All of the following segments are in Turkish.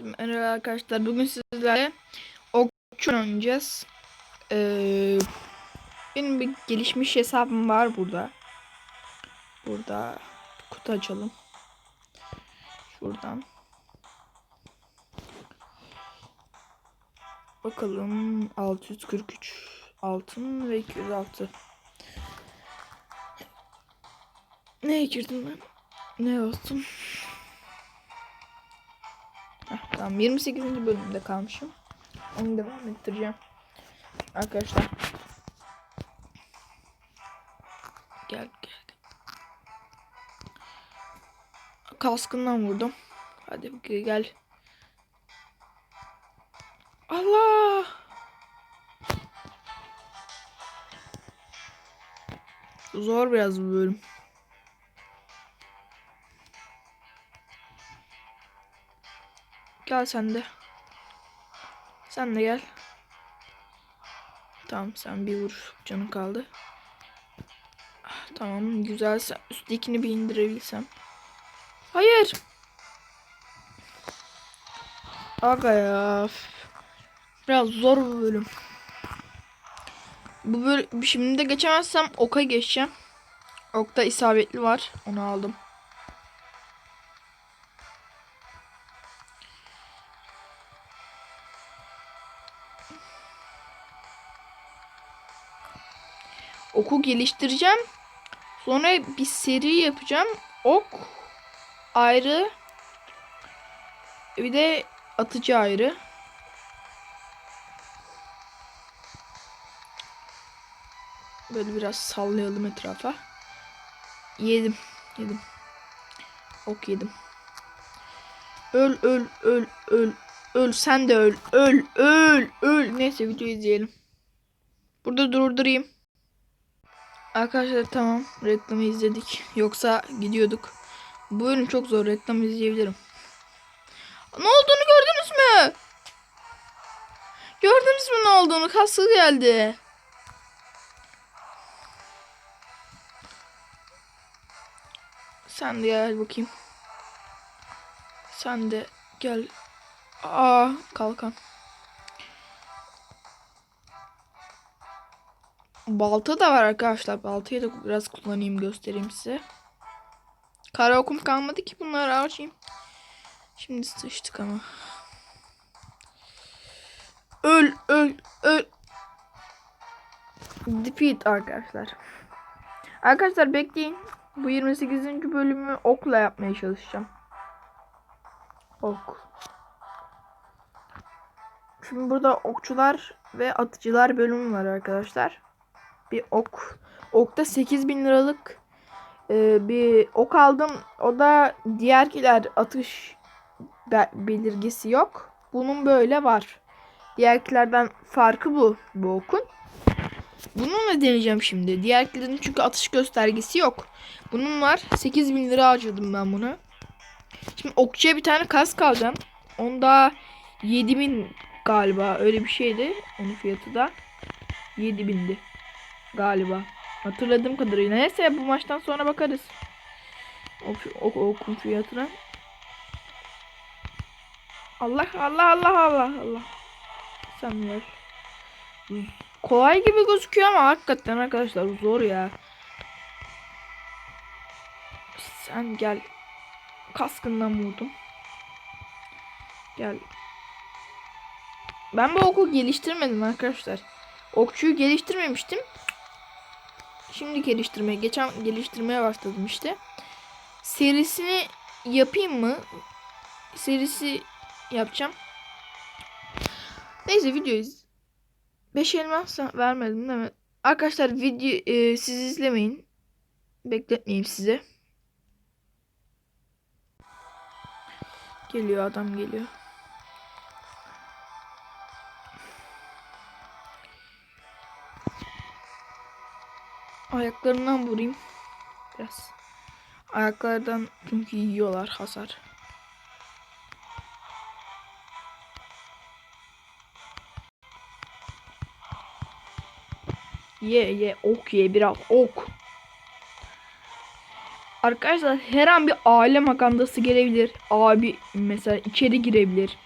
merhaba arkadaşlar. Bugün sizlerle okçu oynayacağız. Ee, benim bir gelişmiş hesabım var burada. Burada kutu açalım. Şuradan. Bakalım 643 altın ve 206. Neye girdim ben? Ne olsun? Heh, tamam 28. bölümde kalmışım. Onu devam ettireceğim. Arkadaşlar. Gel gel. Kaskından vurdum. Hadi gel. Allah! Zor biraz bu bölüm. Gel sen de. Sen de gel. Tamam sen bir vur canın kaldı. Ah, Tamam güzel üsttekini bir indirebilsem. Hayır. Aga ya. Biraz zor bu bölüm. Bu bölüm şimdi de geçemezsem oka geçeceğim. Okta isabetli var. Onu aldım. Oku geliştireceğim. Sonra bir seri yapacağım. Ok ayrı. Bir de atıcı ayrı. Böyle biraz sallayalım etrafa. Yedim. Yedim. Ok yedim. Öl öl öl öl. Öl sen de öl. Öl öl öl. Neyse video izleyelim. Burada durdurayım. Arkadaşlar tamam reklamı izledik. Yoksa gidiyorduk. Bu bölüm çok zor reklam izleyebilirim. Ne olduğunu gördünüz mü? Gördünüz mü ne olduğunu? Kasıl geldi. Sen de gel bakayım. Sen de gel. Aa kalkan. Balta da var arkadaşlar. Baltayı da biraz kullanayım göstereyim size. Kara okum kalmadı ki bunları açayım. Şimdi sıçtık ama. Öl öl öl. Defeat arkadaşlar. Arkadaşlar bekleyin. Bu 28. bölümü okla yapmaya çalışacağım. Ok. Şimdi burada okçular ve atıcılar bölümü var arkadaşlar. Bir ok. Okta 8000 liralık e, bir ok aldım. O da diğerkiler atış be- belirgesi yok. Bunun böyle var. Diğerkilerden farkı bu bu okun. Bununla deneyeceğim şimdi. Diğerkilerin çünkü atış göstergesi yok. Bunun var. 8000 lira harcadım ben bunu. Şimdi okçuya bir tane kask alacağım. Onda 7000 galiba öyle bir şeydi. Onun fiyatı da 7000'di galiba. Hatırladığım kadarıyla. Neyse bu maçtan sonra bakarız. O, o, okun fiyatına. Allah Allah Allah Allah Allah. Ver. Kolay gibi gözüküyor ama hakikaten arkadaşlar zor ya. Sen gel. Kaskından vurdum. Gel. Ben bu oku geliştirmedim arkadaşlar. Okçuyu geliştirmemiştim. Şimdi geliştirmeye, geçen geliştirmeye başladım işte. Serisini yapayım mı? Serisi yapacağım. Neyse videoyu 5 elmas vermedim değil mi? Arkadaşlar video e, siz izlemeyin. Bekletmeyeyim size. Geliyor adam geliyor. Ayaklarından vurayım. Biraz. Ayaklardan çünkü yiyorlar hasar. Ye ye ok ye biraz ok. Arkadaşlar her an bir aile magandası gelebilir. Abi mesela içeri girebilir.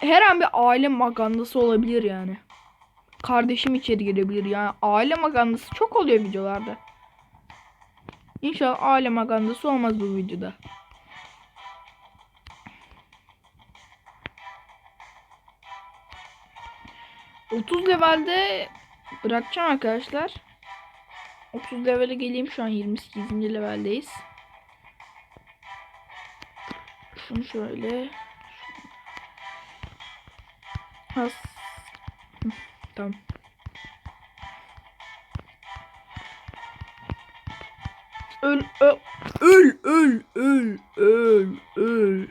Her an bir aile magandası olabilir yani. Kardeşim içeri girebilir yani. Aile magandası çok oluyor videolarda. İnşallah aile magandası olmaz bu videoda. Otuz levelde bırakacağım arkadaşlar. 30 levele geleyim şu an 28. leveldeyiz. Şunu şöyle. Has. Tamam. Öl, öl, öl, öl, öl, öl, öl,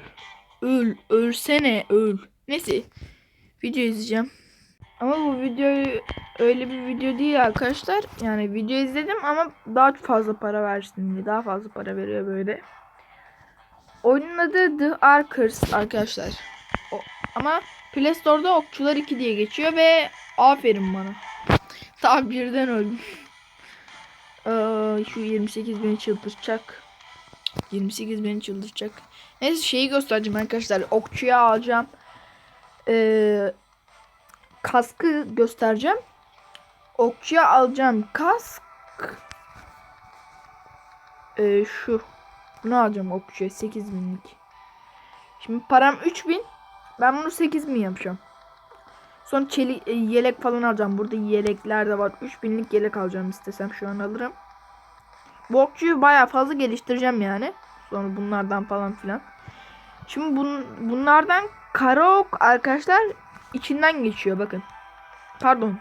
öl, ölsene, öl. Neyse, video izleyeceğim. Ama bu videoyu öyle bir video değil arkadaşlar. Yani video izledim ama daha fazla para versin diye. Daha fazla para veriyor böyle. Oyunun adı The Arkers arkadaşlar. O, ama Play Store'da Okçular 2 diye geçiyor ve aferin bana. Daha birden öldüm. Ee, şu 28 beni çıldıracak. 28 beni çıldıracak. Neyse şeyi göstereceğim arkadaşlar. Okçuya alacağım. Eee kaskı göstereceğim. Okçuya alacağım kask. Ee, şu. Bunu alacağım okçuya 8000'lik. Şimdi param 3000. Ben bunu 8000 yapacağım. Sonra çelik e, yelek falan alacağım. Burada yelekler de var. 3000'lik yelek alacağım istesem şu an alırım. Bu okçuyu bayağı fazla geliştireceğim yani. Sonra bunlardan falan filan. Şimdi bun, bunlardan kara ok arkadaşlar içinden geçiyor bakın. Pardon.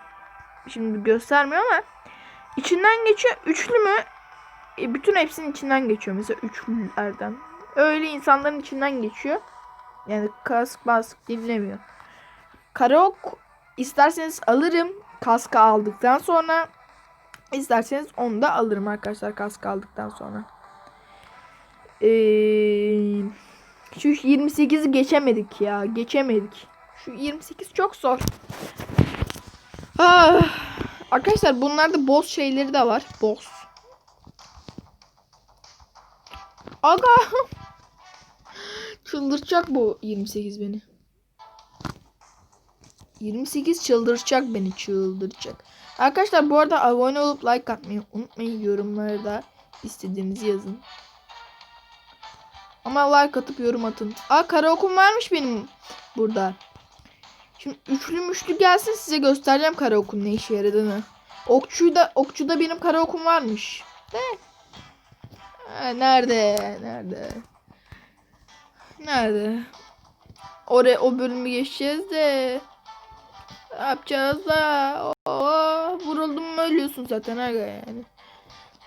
Şimdi göstermiyor ama içinden geçiyor. Üçlü mü? E, bütün hepsinin içinden geçiyor. Mesela üçlülerden. Öyle insanların içinden geçiyor. Yani kask bask dinlemiyor. Karaok isterseniz alırım. Kaskı aldıktan sonra isterseniz onu da alırım arkadaşlar kaskı aldıktan sonra. Eee şu 28'i geçemedik ya. Geçemedik. Şu 28 çok zor. Ah. Arkadaşlar bunlarda boss şeyleri de var. Boss. Aga. Çıldıracak bu 28 beni. 28 çıldıracak beni çıldıracak. Arkadaşlar bu arada abone olup like atmayı unutmayın. Yorumlara da istediğinizi yazın. Ama like atıp yorum atın. Aa karaokum varmış benim burada. Şimdi üçlü müşlü gelsin size göstereceğim karaokun ne işe yaradığını. Okçuda okçuda benim karaokum varmış. De. Nerede? Nerede? Nerede? Oraya o bölümü geçeceğiz de. Ne yapacağız da? Oo, vuruldun mu ölüyorsun zaten aga yani.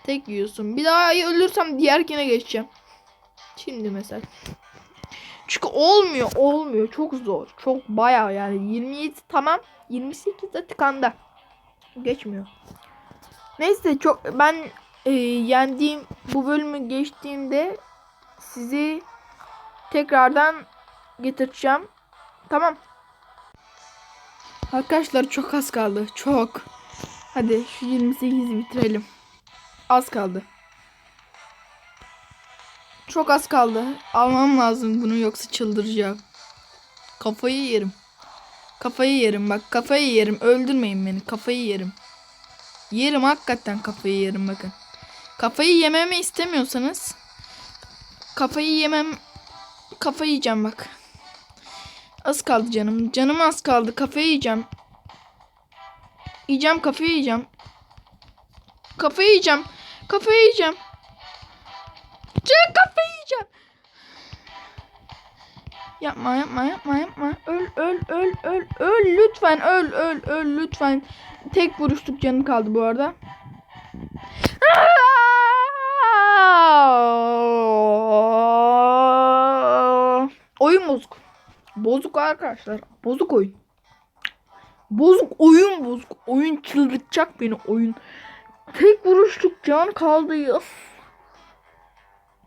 Tek yiyorsun. Bir daha ölürsem diğerkine geçeceğim. Şimdi mesela. Çünkü olmuyor, olmuyor. Çok zor. Çok bayağı yani 27 tamam. 28 de tıkanda. Geçmiyor. Neyse çok ben e, yendiğim bu bölümü geçtiğimde sizi tekrardan getireceğim. Tamam. Arkadaşlar çok az kaldı. Çok. Hadi şu 28'i bitirelim. Az kaldı. Çok az kaldı. Almam lazım bunu yoksa çıldıracağım. Kafayı yerim. Kafayı yerim bak kafayı yerim. Öldürmeyin beni kafayı yerim. Yerim hakikaten kafayı yerim bakın. Kafayı yememi istemiyorsanız kafayı yemem kafayı yiyeceğim bak. Az kaldı canım. Canım az kaldı. Kafayı yiyeceğim. Yiyeceğim kafayı yiyeceğim. Kafayı yiyeceğim. Kafayı yiyeceğim. Çık kafayı yiyeceğim. Yapma yapma yapma yapma. Öl öl öl öl öl lütfen öl öl öl lütfen. Tek vuruşluk canım kaldı bu arada. Oyun bozuk. Bozuk arkadaşlar. Bozuk oyun. Bozuk oyun bozuk. Oyun çıldırtacak beni oyun. Tek vuruşluk can kaldı ya.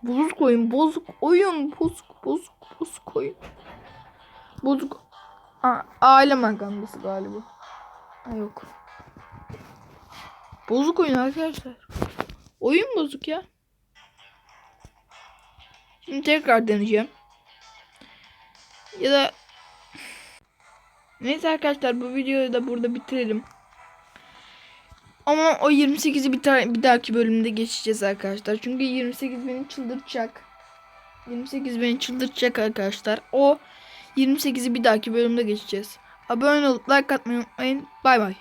Bozuk oyun, bozuk oyun, bozuk, bozuk, bozuk oyun. Bozuk. Aa, aile magandası galiba. Ha, yok. Bozuk oyun arkadaşlar. Oyun bozuk ya. Şimdi tekrar deneyeceğim. Ya da Neyse arkadaşlar bu videoyu da burada bitirelim. Ama o 28'i bir, bir dahaki bölümde geçeceğiz arkadaşlar. Çünkü 28 beni çıldırtacak. 28 beni çıldırtacak arkadaşlar. O 28'i bir dahaki bölümde geçeceğiz. Abone olup like atmayı unutmayın. Bay bay.